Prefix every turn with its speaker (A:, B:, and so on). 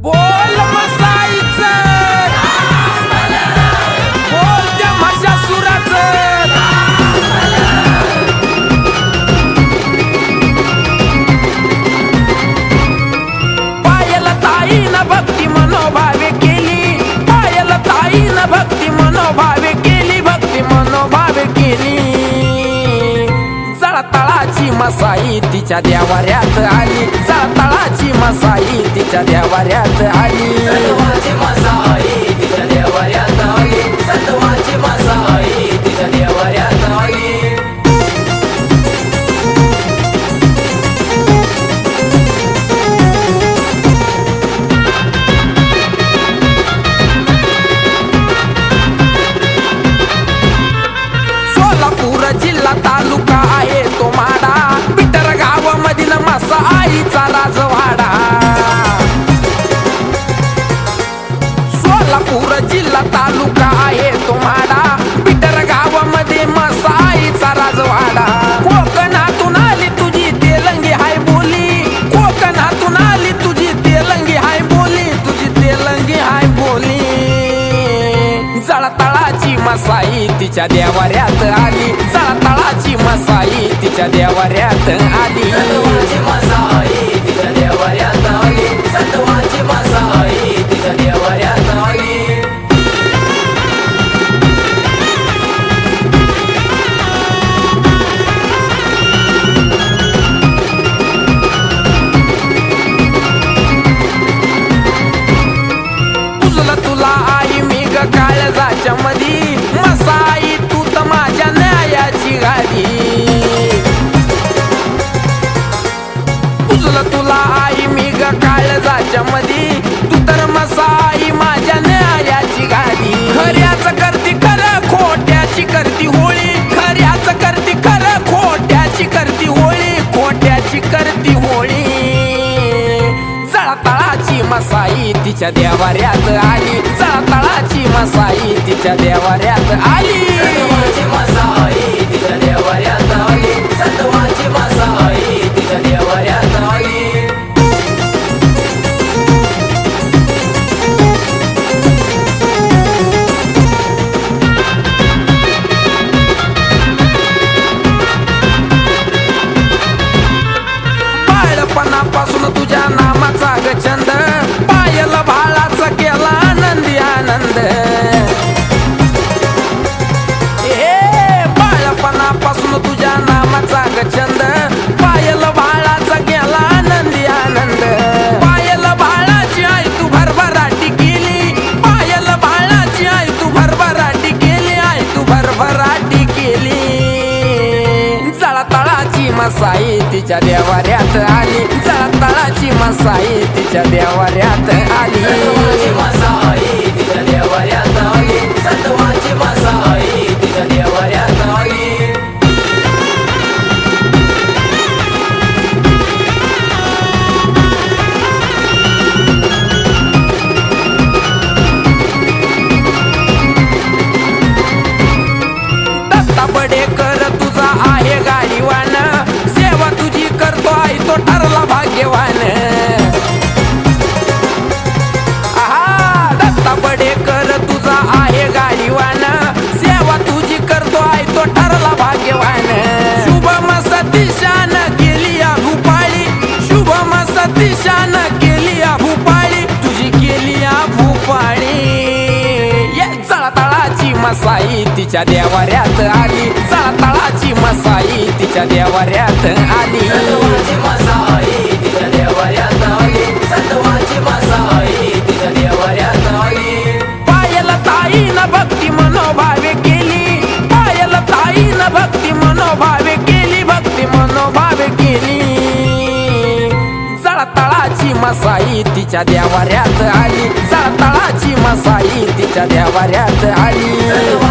A: बोल साई मसाई तिच्या देवाऱ्यात आली. तळाची मसाई तिच्या देवाऱ्यात आली. जिल्हा तालुका आहे तो पिटर गावामध्ये मसाईचा राजवाडा. कोकणातून आली तुझी तेलंगी हाय बोली. कोकणातून आली तुझी तेलंगी हाय बोली. तुझी तेलंगी हाय बोली. जळतळाची मसाई तिच्या देवाऱ्यात आली. जळतळाची मसाई तिच्या देवाऱ्यात आली.
B: मसाई तिच्या देवाऱ्यात आली. सत्वाची मसाई
A: काळजाच्या तिच्या देवाऱ्यात आली. जळतळाची मसाई तिच्या देवाऱ्यात आली.
B: मसाई तिच्या देवाऱ्यात आली. सत्वाची मसाई तिच्या देवाऱ्यात आली.
A: तुझ्या नामाचा मसाई तिच्या देवाऱ्यात आली. जळतळाची मसाई तिच्या देवाऱ्यात आली. सतीशान केली या भूपाळी तुझी केली या भूपाळी ये जळतळाची मसाई तिच्या देवाऱ्यात आली. जळतळाची मसाई तिच्या देवाऱ्यात आली.
B: मसाई तिच्या देवाऱ्यात आली. जाताळाची मसाई तिच्या देवाऱ्यात आली.